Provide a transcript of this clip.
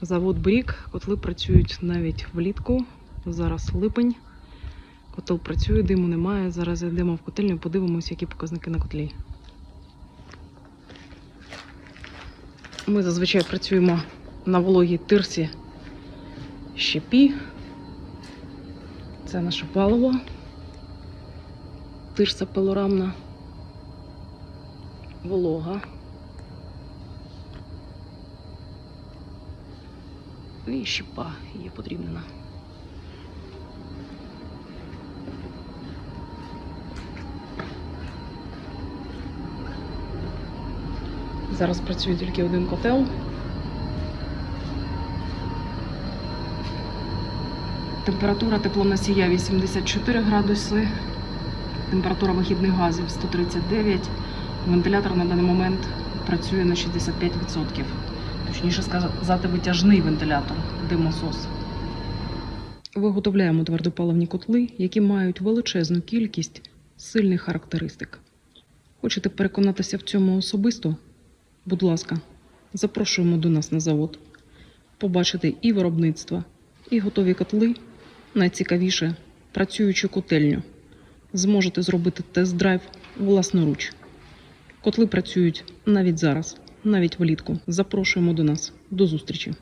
Завод Брік. Котли працюють навіть влітку. Зараз липень. Котел працює, диму немає. Зараз йдемо в котельню подивимося, які показники на котлі. Ми зазвичай працюємо на вологій тирсі щепі. Це наше паливо. Тирса пилорамна. Волога. І щепа є потрібна. Зараз працює тільки один котел. Температура теплоносія 84 градуси. Температура вихідних газів 139. Вентилятор на даний момент працює на 65%. Точніше сказати, витяжний вентилятор, димосос. Виготовляємо твердопаливні котли, які мають величезну кількість сильних характеристик. Хочете переконатися в цьому особисто? Будь ласка, запрошуємо до нас на завод. Побачити і виробництво, і готові котли. Найцікавіше працюючу котельню. Зможете зробити тест-драйв власноруч. Котли працюють навіть зараз, навіть влітку. Запрошуємо до нас. До зустрічі!